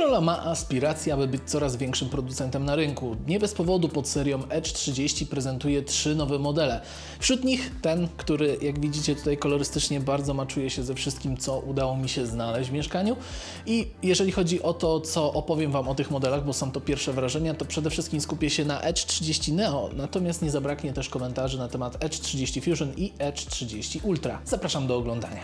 Motorola ma aspiracje, aby być coraz większym producentem na rynku. Nie bez powodu pod serią Edge 30 prezentuje trzy nowe modele. Wśród nich ten, który jak widzicie tutaj kolorystycznie bardzo maczuje się ze wszystkim, co udało mi się znaleźć w mieszkaniu. I jeżeli chodzi o to, co opowiem Wam o tych modelach, bo są to pierwsze wrażenia, to przede wszystkim skupię się na Edge 30 Neo, natomiast nie zabraknie też komentarzy na temat Edge 30 Fusion i Edge 30 Ultra. Zapraszam do oglądania.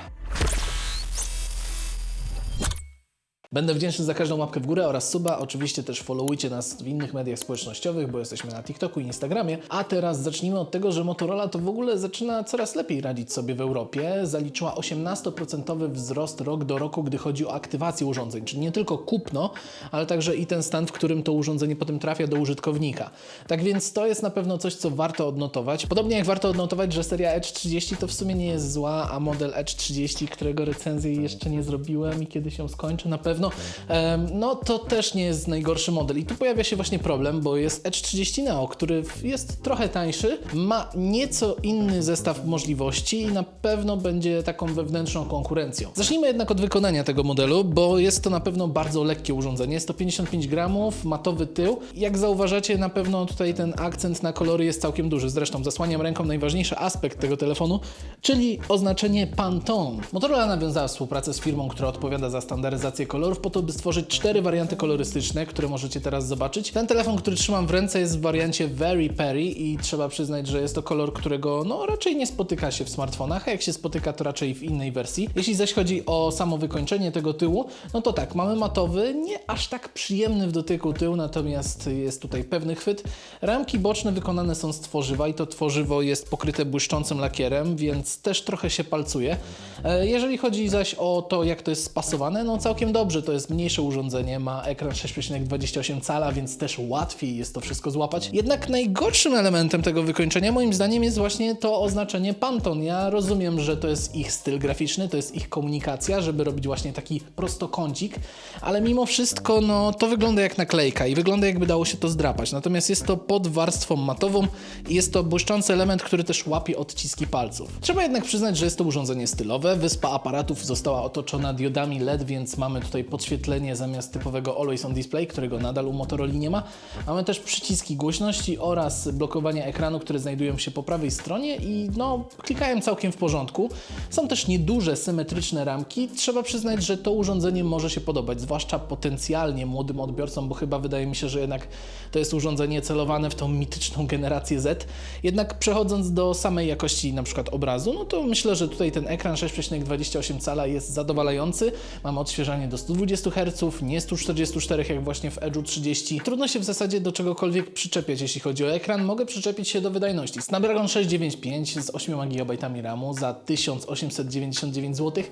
Będę wdzięczny za każdą łapkę w górę oraz suba. Oczywiście też followujcie nas w innych mediach społecznościowych, bo jesteśmy na TikToku i Instagramie. A teraz zacznijmy od tego, że Motorola to w ogóle zaczyna coraz lepiej radzić sobie w Europie. Zaliczyła 18% wzrost rok do roku, gdy chodzi o aktywację urządzeń, czyli nie tylko kupno, ale także i ten stan, w którym to urządzenie potem trafia do użytkownika. Tak więc to jest na pewno coś, co warto odnotować. Podobnie jak warto odnotować, że seria Edge 30 to w sumie nie jest zła, a model Edge 30, którego recenzję jeszcze nie zrobiłem i kiedy się skończy, na pewno Em, no to też nie jest najgorszy model. I tu pojawia się właśnie problem, bo jest Edge 30 Neo, który jest trochę tańszy, ma nieco inny zestaw możliwości i na pewno będzie taką wewnętrzną konkurencją. Zacznijmy jednak od wykonania tego modelu, bo jest to na pewno bardzo lekkie urządzenie. 155 gramów, matowy tył. Jak zauważacie, na pewno tutaj ten akcent na kolory jest całkiem duży. Zresztą zasłaniam ręką najważniejszy aspekt tego telefonu, czyli oznaczenie Pantone. Motorola nawiązała współpracę z firmą, która odpowiada za standaryzację kolorów po to, by stworzyć cztery warianty kolorystyczne, które możecie teraz zobaczyć. Ten telefon, który trzymam w ręce jest w wariancie Very Perry i trzeba przyznać, że jest to kolor, którego no raczej nie spotyka się w smartfonach, a jak się spotyka to raczej w innej wersji. Jeśli zaś chodzi o samo wykończenie tego tyłu, no to tak, mamy matowy, nie aż tak przyjemny w dotyku tył, natomiast jest tutaj pewny chwyt. Ramki boczne wykonane są z tworzywa i to tworzywo jest pokryte błyszczącym lakierem, więc też trochę się palcuje. E, Jeżeli chodzi zaś o to, jak to jest spasowane, no całkiem dobrze, to jest mniejsze urządzenie, ma ekran 6,28 cala, więc też łatwiej jest to wszystko złapać. Jednak najgorszym elementem tego wykończenia moim zdaniem jest właśnie to oznaczenie Pantone. Ja rozumiem, że to jest ich styl graficzny, to jest ich komunikacja, żeby robić właśnie taki prostokącik, ale mimo wszystko no, to wygląda jak naklejka i wygląda jakby dało się to zdrapać. Natomiast jest to pod warstwą matową i jest to błyszczący element, który też łapie odciski palców. Trzeba jednak przyznać, że jest to urządzenie stylowe. Wyspa aparatów została otoczona diodami LED, więc mamy tutaj podświetlenie zamiast typowego Always On Display, którego nadal u Motorola nie ma. Mamy też przyciski głośności oraz blokowania ekranu, które znajdują się po prawej stronie i no, klikają całkiem w porządku. Są też nieduże, symetryczne ramki. Trzeba przyznać, że to urządzenie może się podobać, zwłaszcza potencjalnie młodym odbiorcom, bo chyba wydaje mi się, że jednak to jest urządzenie celowane w tą mityczną generację Z. Jednak przechodząc do samej jakości na przykład obrazu, no to myślę, że tutaj ten ekran 6,28 cala jest zadowalający. Mamy odświeżanie do 120 Hz, nie 144 jak właśnie w Edge'u 30. Trudno się w zasadzie do czegokolwiek przyczepiać, jeśli chodzi o ekran. Mogę przyczepić się do wydajności. Snapdragon 695 z 8 GB RAMu za 1899 zł.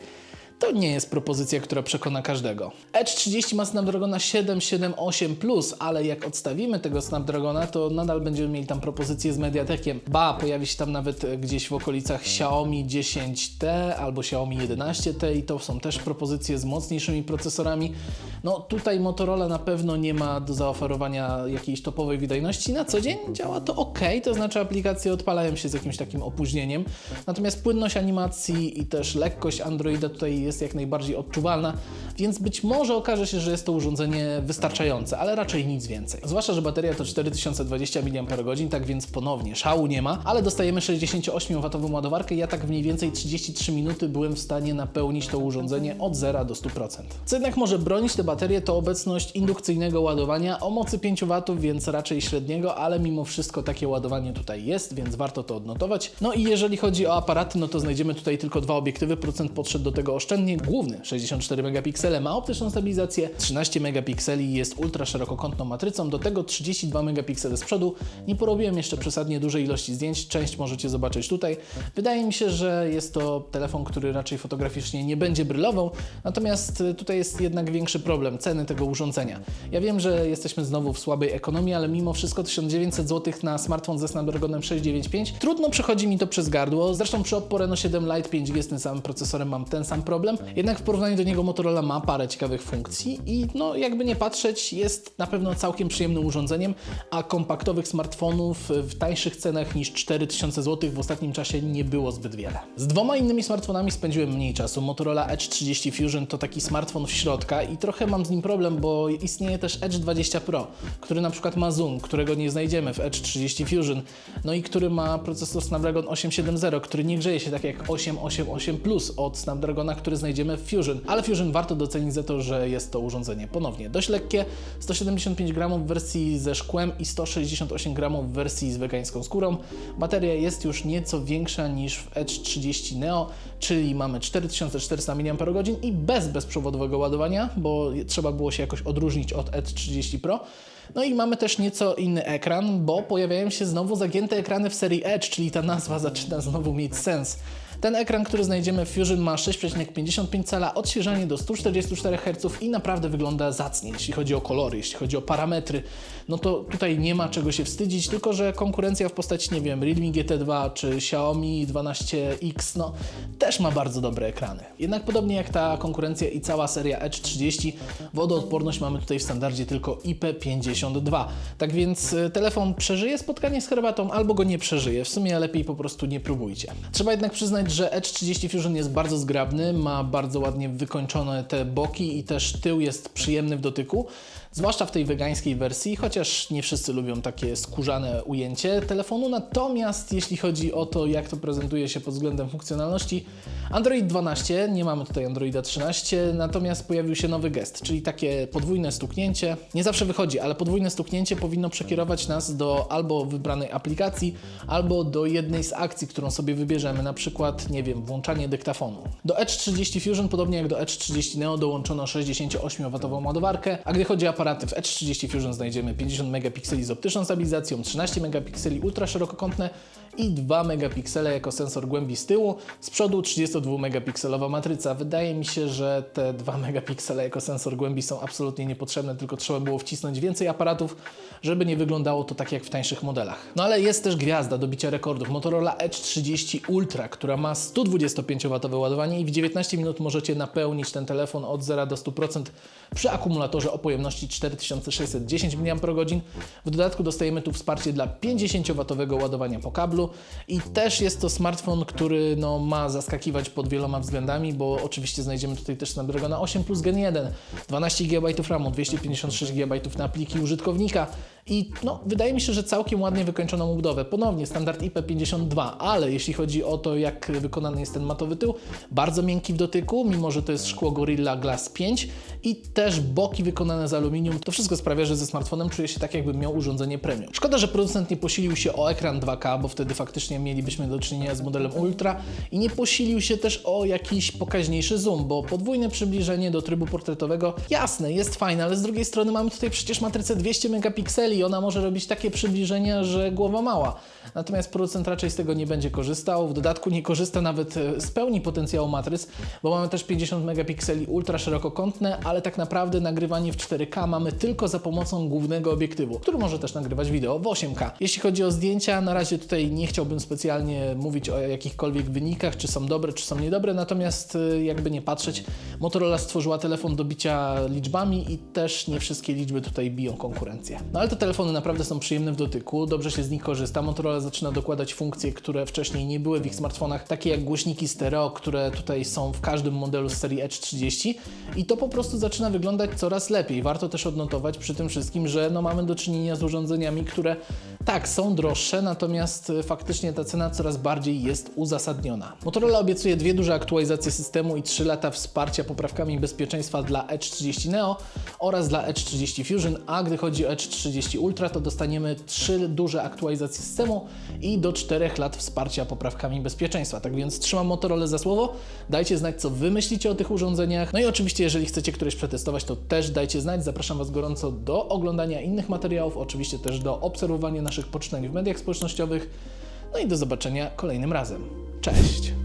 To nie jest propozycja, która przekona każdego. Edge 30 ma Snapdragona 778 Plus, ale jak odstawimy tego Snapdragona, to nadal będziemy mieli tam propozycję z Mediatekiem. Ba, pojawi się tam nawet e, gdzieś w okolicach Xiaomi 10T albo Xiaomi 11T i to są też propozycje z mocniejszymi procesorami. No tutaj Motorola na pewno nie ma do zaoferowania jakiejś topowej wydajności. Na co dzień działa to ok, to znaczy aplikacje odpalają się z jakimś takim opóźnieniem. Natomiast płynność animacji i też lekkość Androida tutaj jest jak najbardziej odczuwalna, więc być może okaże się, że jest to urządzenie wystarczające, ale raczej nic więcej. Zwłaszcza, że bateria to 4020 mAh, tak więc ponownie szału nie ma, ale dostajemy 68W ładowarkę ja tak mniej więcej 33 minuty byłem w stanie napełnić to urządzenie od 0 do 100%. Co jednak może bronić tę baterię to obecność indukcyjnego ładowania o mocy 5W, więc raczej średniego, ale mimo wszystko takie ładowanie tutaj jest, więc warto to odnotować. No i jeżeli chodzi o aparaty, no to znajdziemy tutaj tylko dwa obiektywy, procent podszedł do tego oszczędnie. Główny 64 megapiksele ma optyczną stabilizację, 13 megapikseli jest ultra szerokokątną matrycą, do tego 32 megapiksele z przodu. Nie porobiłem jeszcze przesadnie dużej ilości zdjęć, część możecie zobaczyć tutaj. Wydaje mi się, że jest to telefon, który raczej fotograficznie nie będzie brylował, natomiast y, tutaj jest jednak większy problem, ceny tego urządzenia. Ja wiem, że jesteśmy znowu w słabej ekonomii, ale mimo wszystko 1900 zł na smartfon ze Snapdragonem 695 trudno przechodzi mi to przez gardło. Zresztą przy Oppo Reno 7 Lite 5G z tym samym procesorem mam ten sam problem. Problem. Jednak w porównaniu do niego Motorola ma parę ciekawych funkcji i no jakby nie patrzeć jest na pewno całkiem przyjemnym urządzeniem, a kompaktowych smartfonów w tańszych cenach niż 4000 zł w ostatnim czasie nie było zbyt wiele. Z dwoma innymi smartfonami spędziłem mniej czasu. Motorola Edge 30 Fusion to taki smartfon w środka i trochę mam z nim problem, bo istnieje też Edge 20 Pro, który na przykład ma zoom, którego nie znajdziemy w Edge 30 Fusion, no i który ma procesor Snapdragon 870, który nie grzeje się tak jak 888 Plus od Snapdragona, który znajdziemy w Fusion. Ale Fusion warto docenić za to, że jest to urządzenie ponownie dość lekkie, 175 gramów w wersji ze szkłem i 168 gramów w wersji z wegańską skórą. Bateria jest już nieco większa niż w Edge 30 Neo, czyli mamy 4400 mAh i bez bezprzewodowego ładowania, bo trzeba było się jakoś odróżnić od Edge 30 Pro. No i mamy też nieco inny ekran, bo pojawiają się znowu zagięte ekrany w serii Edge, czyli ta nazwa zaczyna znowu mieć sens. Ten ekran, który znajdziemy w Fusion ma 6,55 cala, odświeżanie do 144 Hz i naprawdę wygląda zacnie, jeśli chodzi o kolory, jeśli chodzi o parametry. No to tutaj nie ma czego się wstydzić, tylko że konkurencja w postaci, nie wiem, Realme GT2 czy Xiaomi 12X, no też ma bardzo dobre ekrany. Jednak podobnie jak ta konkurencja i cała seria Edge 30, wodoodporność mamy tutaj w standardzie tylko IP52. Tak więc y, telefon przeżyje spotkanie z herbatą albo go nie przeżyje. W sumie lepiej po prostu nie próbujcie. Trzeba jednak przyznać, że Edge 30 Fusion jest bardzo zgrabny, ma bardzo ładnie wykończone te boki i też tył jest przyjemny w dotyku. Zwłaszcza w tej wegańskiej wersji, chociaż nie wszyscy lubią takie skórzane ujęcie telefonu. Natomiast jeśli chodzi o to, jak to prezentuje się pod względem funkcjonalności, Android 12, nie mamy tutaj Androida 13, natomiast pojawił się nowy gest, czyli takie podwójne stuknięcie. Nie zawsze wychodzi, ale podwójne stuknięcie powinno przekierować nas do albo wybranej aplikacji, albo do jednej z akcji, którą sobie wybierzemy, na przykład, nie wiem, włączanie dyktafonu. Do Edge 30 Fusion, podobnie jak do Edge 30 Neo, dołączono 68W ładowarkę, a gdy chodzi o aparaty w Edge 30 Fusion znajdziemy 50 megapikseli z optyczną stabilizacją, 13 megapikseli ultra szerokokątne i 2 megapiksele jako sensor głębi z tyłu, z przodu 32 megapikselowa matryca. Wydaje mi się, że te 2 megapiksele jako sensor głębi są absolutnie niepotrzebne, tylko trzeba było wcisnąć więcej aparatów, żeby nie wyglądało to tak jak w tańszych modelach. No ale jest też gwiazda do bicia rekordów. Motorola Edge 30 Ultra, która ma 125W ładowanie i w 19 minut możecie napełnić ten telefon od 0 do 100% przy akumulatorze o pojemności 4610 mAh. W dodatku dostajemy tu wsparcie dla 50W ładowania po kablu i też jest to smartfon, który no, ma zaskakiwać pod wieloma względami, bo oczywiście znajdziemy tutaj też Snapdragona 8 plus Gen 1, 12 GB RAMu, 256 GB na pliki użytkownika i no, wydaje mi się, że całkiem ładnie wykończoną budowę. Ponownie standard IP52, ale jeśli chodzi o to, jak wykonany jest ten matowy tył, bardzo miękki w dotyku, mimo że to jest szkło Gorilla Glass 5 i też boki wykonane z aluminium. To wszystko sprawia, że ze smartfonem czuję się tak, jakbym miał urządzenie premium. Szkoda, że producent nie posilił się o ekran 2K, bo wtedy faktycznie mielibyśmy do czynienia z modelem Ultra i nie posilił się też o jakiś pokaźniejszy zoom, bo podwójne przybliżenie do trybu portretowego, jasne, jest fajne, ale z drugiej strony mamy tutaj przecież matrycę 200 megapikseli i ona może robić takie przybliżenia, że głowa mała. Natomiast producent raczej z tego nie będzie korzystał. W dodatku nie korzysta nawet e, z pełni potencjału matryc, bo mamy też 50 megapikseli ultra szerokokątne, ale tak naprawdę nagrywanie w 4K mamy tylko za pomocą głównego obiektywu, który może też nagrywać wideo w 8K. Jeśli chodzi o zdjęcia, na razie tutaj nie chciałbym specjalnie mówić o jakichkolwiek wynikach, czy są dobre, czy są niedobre, natomiast e, jakby nie patrzeć, Motorola stworzyła telefon do bicia liczbami i też nie wszystkie liczby tutaj biją konkurencję. No ale te telefony naprawdę są przyjemne w dotyku, dobrze się z nich korzysta. Motorola zaczyna dokładać funkcje, które wcześniej nie były w ich smartfonach, takie jak głośniki stereo, które tutaj są w każdym modelu z serii Edge 30 i to po prostu zaczyna wyglądać coraz lepiej. Warto też odnotować przy tym wszystkim, że no mamy do czynienia z urządzeniami, które tak, są droższe, natomiast e, faktycznie ta cena coraz bardziej jest uzasadniona. Motorola obiecuje dwie duże aktualizacje systemu i 3 lata wsparcia poprawkami bezpieczeństwa dla Edge 30 Neo oraz dla Edge 30 Fusion, a gdy chodzi o Edge 30 Ultra, to dostaniemy trzy duże aktualizacje systemu i do 4 lat wsparcia poprawkami bezpieczeństwa. Tak więc trzymam Motorola za słowo. Dajcie znać, co Wy myślicie o tych urządzeniach. No i oczywiście, jeżeli chcecie któreś przetestować, to też dajcie znać. Zapraszam Was gorąco do oglądania innych materiałów, oczywiście też do obserwowania naszych poczynań w mediach społecznościowych. No i do zobaczenia kolejnym razem. Cześć!